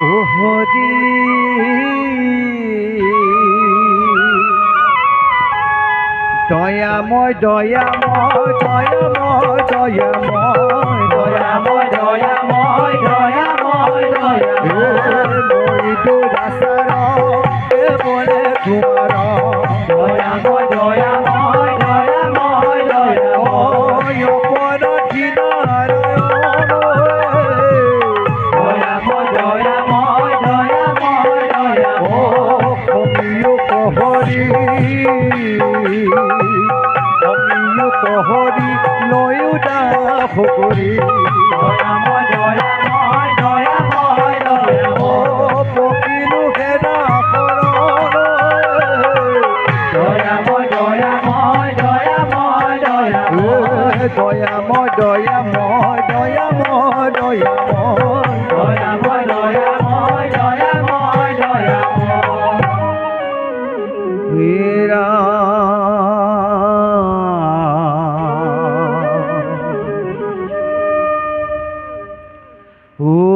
হৰি দয়া দয়াময় দয়াময় দয়াময় দয়াময় দয়াময় দয়াময় মই দয়া Ooh.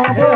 হবে